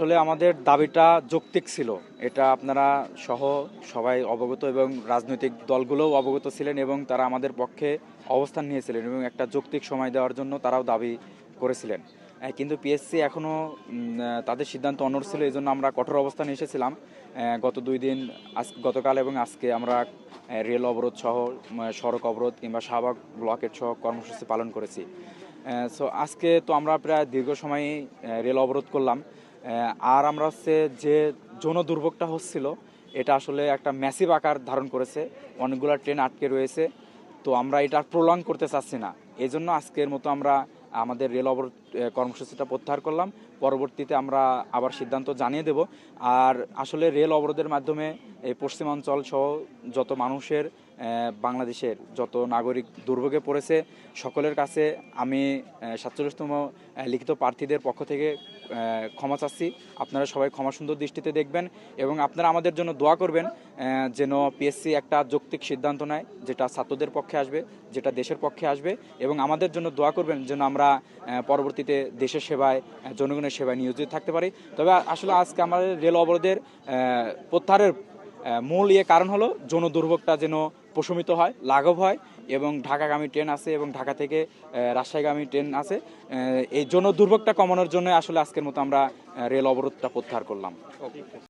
আসলে আমাদের দাবিটা যৌক্তিক ছিল। এটা আপনারা সহ সবাই অবগত এবং রাজনৈতিক দলগুলোও অবগত ছিলেন এবং তারা আমাদের পক্ষে অবস্থান নিয়েছিলেন এবং একটা যৌক্তিক সময় দেওয়ার জন্য তারাও দাবি করেছিলেন। কিন্তু পিএসসি এখনও তাদের সিদ্ধান্ত অনড় ছিল এই জন্য আমরা কঠোর অবস্থানে এসেছিলাম। গত দুই দিন, আজ, গতকাল এবং আজকে আমরা রেল অবরোধ সহ সড়ক অবরোধ কিংবা শাহবাগ ব্লকেট সহ কর্মসূচি পালন করেছি। সো আজকে তো আমরা প্রায় দীর্ঘ সময় রেল অবরোধ করলাম। আর আমরা হচ্ছে যে জন দুর্ভোগটা হচ্ছিল, এটা আসলে একটা ম্যাসিভ আকার ধারণ করেছে, অনেকগুলো ট্রেন আটকে রয়েছে, তো আমরা এটা প্রলং করতে চাচ্ছি না। এই জন্য আজকের মতো আমরা আমাদের রেল অবরোধ কর্মসূচিটা প্রত্যাহার করলাম, পরবর্তীতে আমরা আবার সিদ্ধান্ত জানিয়ে দেব। আর আসলে রেল অবরোধের মাধ্যমে এই পশ্চিমাঞ্চল সহ যত মানুষের বাংলাদেশের যত নাগরিক দুর্ভোগে পড়েছে, সকলের কাছে আমি সাতচল্লিশতম লিখিত প্রার্থীদের পক্ষ থেকে ক্ষমা চাচ্ছি। আপনারা সবাই ক্ষমা সুন্দর দৃষ্টিতে দেখবেন এবং আপনারা আমাদের জন্য দোয়া করবেন যেন পিএসসি একটা যৌক্তিক সিদ্ধান্ত নেয়, যেটা ছাত্রদের পক্ষে আসবে, যেটা দেশের পক্ষে আসবে এবং আমাদের জন্য দোয়া করবেন যেন আমরা পরবর্তীতে দেশের সেবায় জনগণের সেবায় নিয়োজিত থাকতে পারি। তবে আসলে আজকে আমাদের রেল অবরোধের প্রত্যাহারের মূল ইয়ে কারণ হলো জন দুর্ভোগটা যেন প্রশমিত হয়, লাঘব হয় এবং ঢাকাগামী ট্রেন আছে এবং ঢাকা থেকে রাজশাহীগামী ট্রেন আছে। এই জন্য দুর্ভোগটা কমানোর জন্য আসলে আজকের মতো আমরা রেল অবরোধটা প্রত্যাহার করলাম।